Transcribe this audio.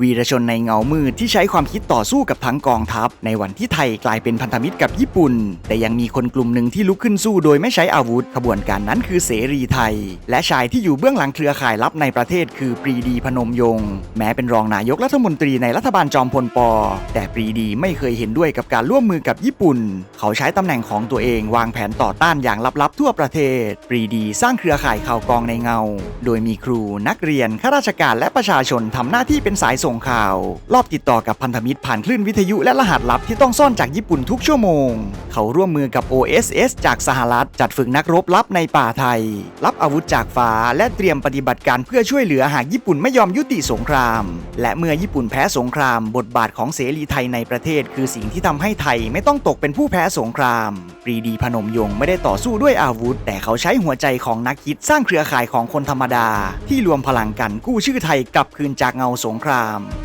วีรชนในเงามืดที่ใช้ความคิดต่อสู้กับทั้งกองทัพ ในวันที่ไทยกลายเป็นพันธมิตรกับญี่ปุ่น แต่ยังมีคนกลุ่มหนึ่งที่ลุกขึ้นสู้โดยไม่ใช้อาวุธ ขบวนการนั้นคือเสรีไทย และชายที่อยู่เบื้องหลังเครือข่ายลับในประเทศคือปรีดีพนมยงค์แม้เป็นรองนายกรัฐมนตรีในรัฐบาลจอมพลปแต่ปรีดีไม่เคยเห็นด้วยกับการร่วมมือกับญี่ปุ่น เขาใช้ตำแหน่งของตัวเองวางแผนต่อต้านอย่างลับๆ ทั่วประเทศ ปรีดีสร้างเครือข่ายข่าวกองในเงา โดยมีครูนักเรียนข้าราชการและประชาชนทำหน้าที่เป็นสายส่งข่าว รอบติดต่อกับพันธมิตรผ่านคลื่นวิทยุและรหัสลับที่ต้องซ่อนจากญี่ปุ่นทุกชั่วโมง เขาร่วมมือกับ OSS จากสหรัฐจัดฝึกนักรบลับในป่าไทย รับอาวุธจากฟ้าและเตรียมปฏิบัติการเพื่อช่วยเหลือหากญี่ปุ่นไม่ยอมยุติสงคราม และเมื่อญี่ปุ่นแพ้สงคราม บทบาทของเสรีไทยในประเทศ คือสิ่งที่ทำให้ไทยไม่ต้องตกเป็นผู้แพ้สงครามปรีดีพนมยงค์ไม่ได้ต่อสู้ด้วยอาวุธ แต่เขาใช้หัวใจของนักคิดสร้างเครือข่ายของคนธรรมดา ที่รวมพลังกันกู้ชื่อไทยกลับคืนจากเงาสงคราม Islam.